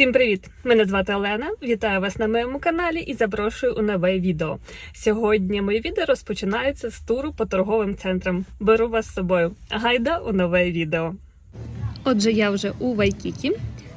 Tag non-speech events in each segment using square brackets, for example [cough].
Всім привіт! Мене звати Олена. Вітаю вас на моєму каналі і запрошую у нове відео. Сьогодні моє відео розпочинається з туру по торговим центрам. Беру вас з собою. Гайда у нове відео. Отже, я вже у Вайкікі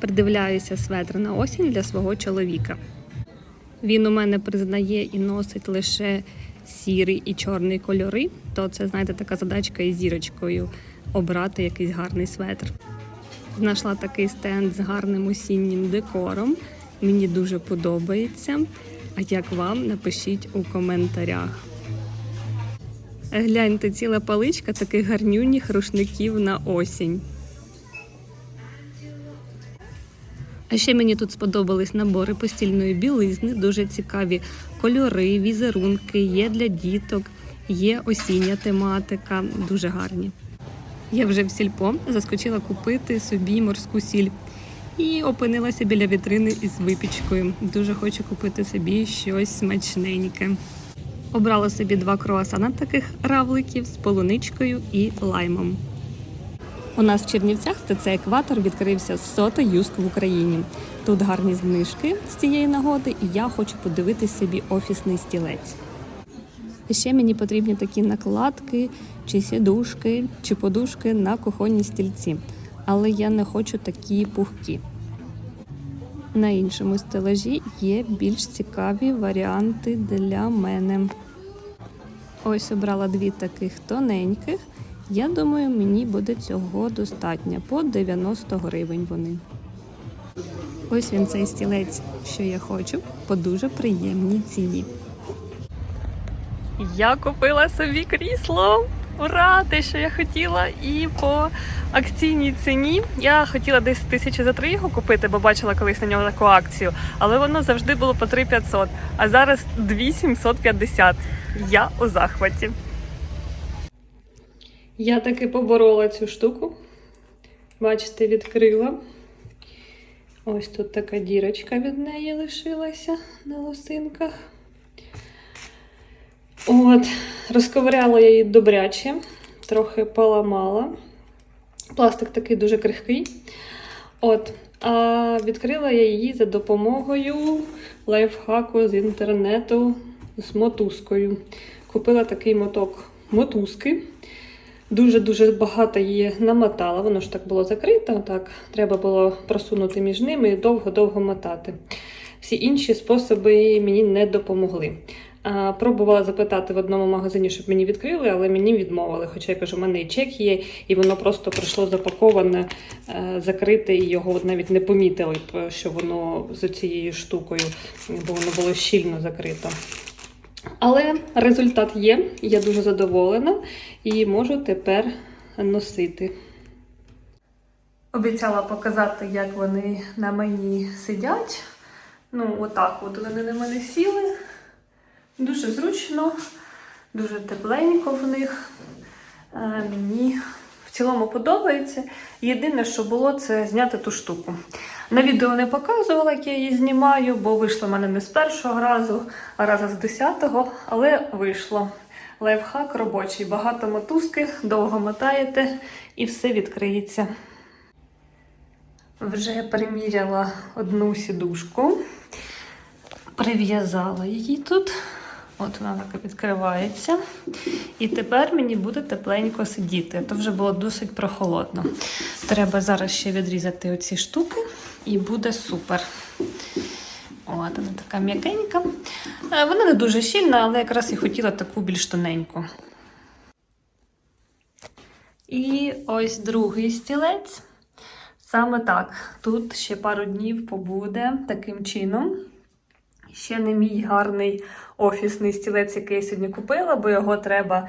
придивляюся светр на осінь для свого чоловіка. Він у мене признає і носить лише сірий і чорний кольори, то це, знаєте, така задачка із зірочкою обрати якийсь гарний светр. Знайшла такий стенд з гарним осіннім декором. Мені дуже подобається. А як вам, напишіть у коментарях. Гляньте, ціла паличка таких гарнюніх рушників на осінь. А ще мені тут сподобались набори постільної білизни, дуже цікаві кольори, візерунки, є для діток, є осіння тематика, дуже гарні. Я вже в сільпо заскочила купити собі морську сіль і опинилася біля вітрини із випічкою. Дуже хочу купити собі щось смачненьке. Обрала собі два круасана таких равликів з полуничкою і лаймом. У нас в Чернівцях ТЦ екватор відкрився сота юск в Україні. Тут гарні знижки з цієї нагоди, і я хочу подивитись собі офісний стілець. Ще мені потрібні такі накладки, чи сідушки, чи подушки на кухонні стільці. Але я не хочу такі пухкі. На іншому стелажі є більш цікаві варіанти для мене. Ось обрала дві таких тоненьких. Я думаю, мені буде цього достатньо. По 90 гривень вони. Ось він цей стілець, що я хочу, по дуже приємній ціні. Я купила собі крісло. Ура! Те, що я хотіла, і по акційній ціні я хотіла десь тисячі за три його купити, бо бачила колись на нього таку акцію. Але воно завжди було по 3500, а зараз 2750. Я у захваті. Я таки поборола цю штуку. Бачите, відкрила. Ось тут така дірочка від неї лишилася на лосинках. От, розковиряла я її добряче, трохи поламала. Пластик такий дуже крихкий. От, а відкрила я її за допомогою лайфхаку з інтернету з мотузкою. Купила такий моток мотузки. Дуже-дуже багато її намотала. Воно ж так було закрито, так треба було просунути між ними і довго-довго мотати. Всі інші способи мені не допомогли. Пробувала запитати в одному магазині, щоб мені відкрили, але мені відмовили. Хоча я кажу, у мене і чек є, і воно просто прийшло запаковане, е, закрите, і його навіть не помітили що воно з цією штукою, бо воно було щільно закрито. Але результат є, я дуже задоволена і можу тепер носити. Обіцяла показати, як вони на мені сидять. Ну, отак от вони на мене сіли. Дуже зручно, дуже тепленько в них. Е, Мені в цілому подобається. Єдине, що було, це зняти ту штуку. На відео не показувала, як я її знімаю, бо вийшло в мене не з першого разу, а раза з десятого, але вийшло. Лайфхак робочий. Багато мотузки, довго мотаєте і все відкриється. Вже приміряла одну сідушку, прив'язала її тут. От вона так відкривається. І тепер мені буде тепленько сидіти. То вже було досить прохолодно. Треба зараз ще відрізати оці штуки, і буде супер. От вона така м'якенька. Е, Вона не дуже щільна, але якраз і хотіла таку більш тоненьку. І ось другий стілець. Саме так. Тут ще пару днів побуде таким чином. Ще не мій гарний офісний стілець, який я сьогодні купила, бо його треба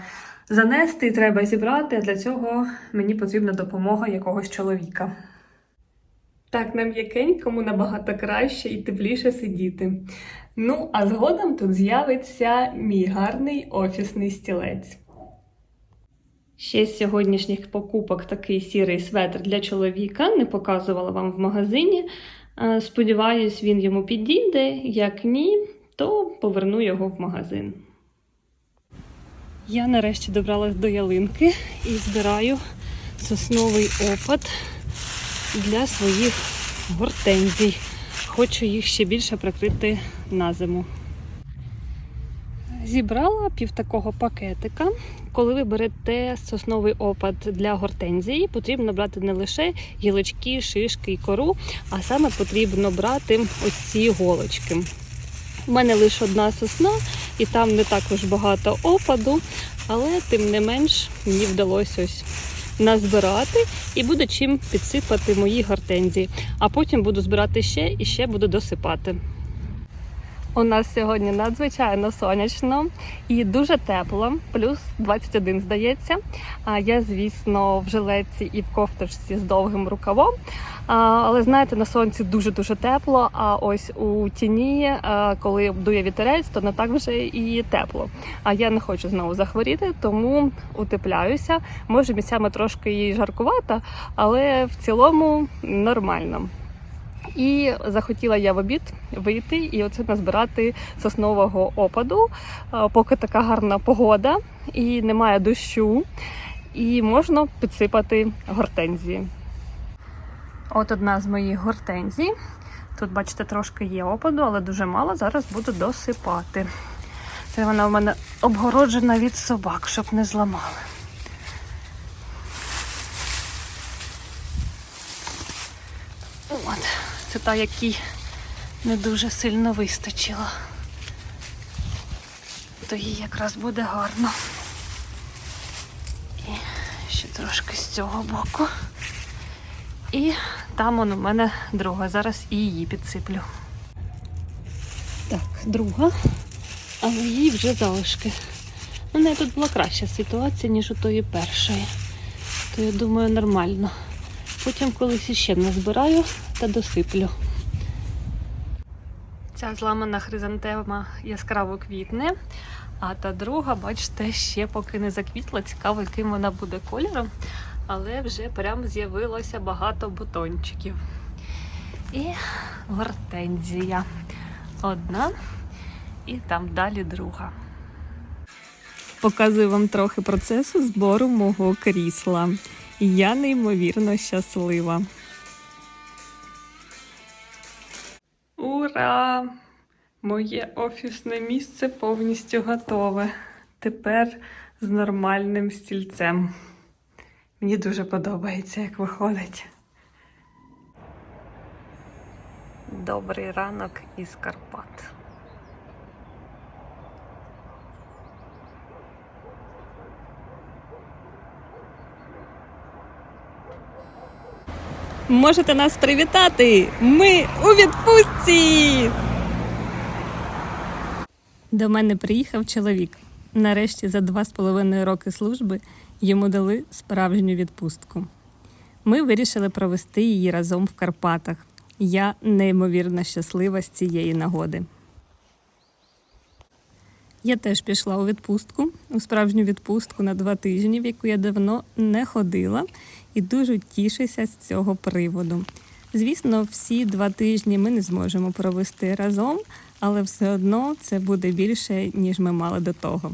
занести і треба зібрати. А для цього мені потрібна допомога якогось чоловіка. Так, на м'якенькому набагато краще і тепліше сидіти. Ну, а згодом тут з'явиться мій гарний офісний стілець. Ще з сьогоднішніх покупок такий сірий светр для чоловіка. Не показувала вам в магазині. Е, Сподіваюсь, він йому підійде. Як ні, то поверну його в магазин. Я нарешті добралась до ялинки і збираю сосновий опад для своїх гортензій. хочу їх ще більше прикрити на зиму. Зібрала пів такого пакетика. Коли ви берете сосновий опад для гортензії, потрібно брати не лише гілочки, шишки і кору, а саме потрібно брати ось ці голочки. У мене лише одна сосна, і там не також багато опаду, але тим не менш мені вдалося ось назбирати і буду чим підсипати мої гортензії. А потім буду збирати ще і ще буду досипати. У нас сьогодні надзвичайно сонячно і дуже тепло, плюс 21, здається. А я, звісно, в жилетці і в кофточці з довгим рукавом. Але знаєте, на сонці дуже-дуже тепло. А ось у тіні, а, коли дує вітерець, то не так вже і тепло. А я не хочу знову захворіти, тому утепляюся. Може, місцями трошки і жаркувато, але в цілому нормально. І захотіла я в обід вийти і оце назбирати соснового опаду, поки така гарна погода і немає дощу, і можна підсипати гортензії. От одна з моїх гортензій. Тут, бачите, трошки є опаду, але дуже мало. Зараз буду досипати. Це вона в мене обгороджена від собак, щоб не зламали. От, це та, якій не дуже сильно вистачило. То їй якраз буде гарно. І ще трошки з цього боку. І там он у мене друга. Зараз і її підсиплю. Так, друга, але їй вже залишки. У неї тут була краща ситуація, ніж у тої першої. То я думаю, нормально. Потім колись іще назбираю та досиплю. Ця зламана хризантема яскраво квітне, а та друга, бачите, ще поки не заквітла. Цікаво, яким вона буде кольором. Але вже прям з'явилося багато бутончиків. І гортензія. Одна і там далі друга. Показую вам трохи процесу збору мого крісла. Я неймовірно щаслива. Ура! Моє офісне місце повністю готове. Тепер з нормальним стільцем. Мені дуже подобається, як виходить. Добрий ранок із Карпат. Можете нас привітати! Ми у відпустці! До мене приїхав чоловік. Нарешті за два з половиною роки служби йому дали справжню відпустку. Ми вирішили провести її разом в Карпатах. Я неймовірно щаслива з цієї нагоди. Я теж пішла у відпустку, у справжню відпустку на два тижні, в яку я давно не ходила, і дуже тішуся з цього приводу. Звісно, всі два тижні ми не зможемо провести разом, але все одно це буде більше, ніж ми мали до того.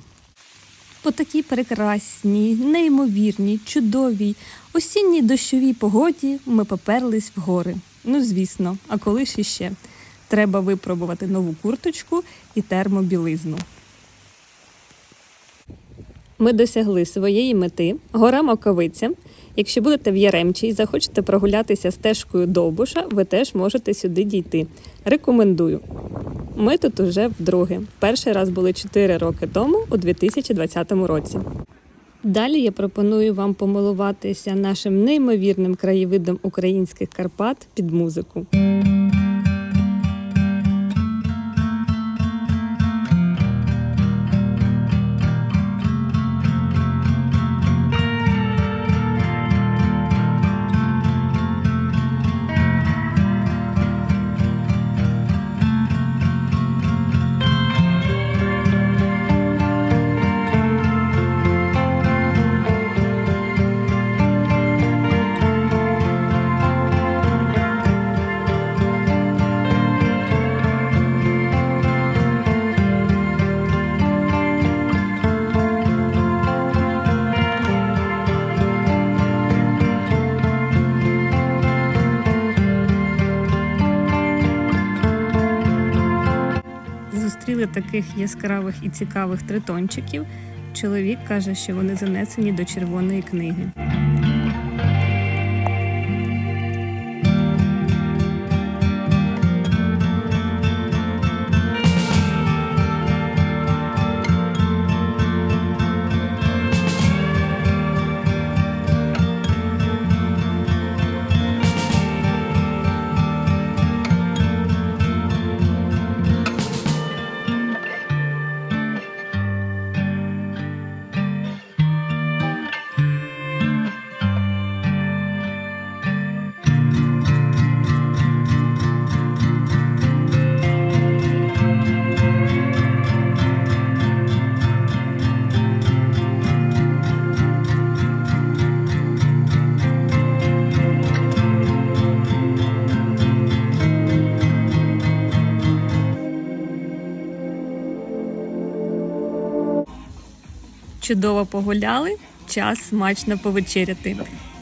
По такій прекрасній, неймовірній, чудовій, осінній дощовій погоді ми поперлись в гори. Ну, звісно, а коли ж іще? Треба випробувати нову курточку і термобілизну. Ми досягли своєї мети. Гора Маковиця. Якщо будете в Яремчі і захочете прогулятися стежкою Довбуша, ви теж можете сюди дійти. Рекомендую. Ми тут уже вдруге. Перший раз були 4 роки тому, у 2020 році. Далі я пропоную вам помилуватися нашим неймовірним краєвидом українських Карпат під музику. Таких яскравих і цікавих тритончиків. Чоловік каже, що вони занесені до червоної книги. Чудово погуляли, час смачно повечеряти.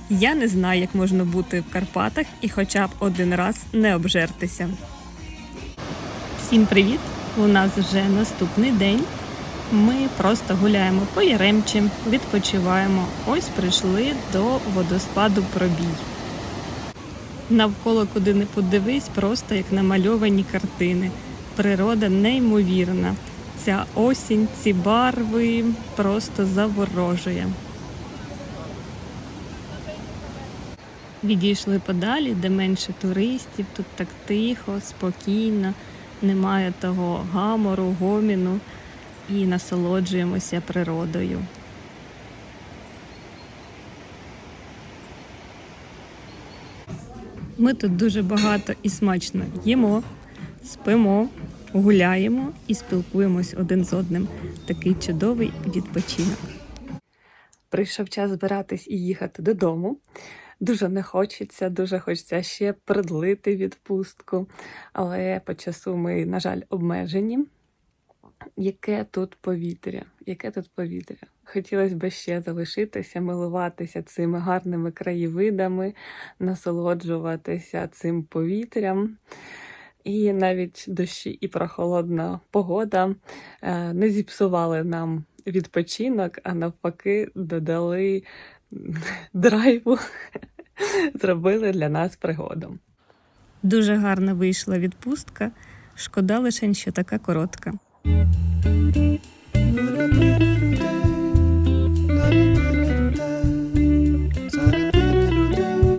Я не знаю, як можна бути в Карпатах і хоча б один раз не обжертися. Всім привіт! У нас вже наступний день. Ми просто гуляємо по Яремчі, відпочиваємо. Ось прийшли до водоспаду Пробій. Навколо куди не подивись, просто як намальовані картини. Природа неймовірна. Ця осінь, ці барви просто заворожує. Відійшли подалі, де менше туристів, тут так тихо, спокійно, немає того гамору, гоміну і насолоджуємося природою. Ми тут дуже багато і смачно їмо, спимо, гуляємо і спілкуємось один з одним. Такий чудовий відпочинок. Прийшов час збиратись і їхати додому. Дуже не хочеться, дуже хочеться ще продлити відпустку, але по часу ми, на жаль, обмежені. Яке тут повітря? Яке тут повітря? Хотілося б ще залишитися, милуватися цими гарними краєвидами, насолоджуватися цим повітрям. І навіть дощі і прохолодна погода е, не зіпсували нам відпочинок, а навпаки, додали драйву, [laughs] зробили для нас пригоду. Дуже гарна вийшла відпустка. Шкода лише, що така коротка.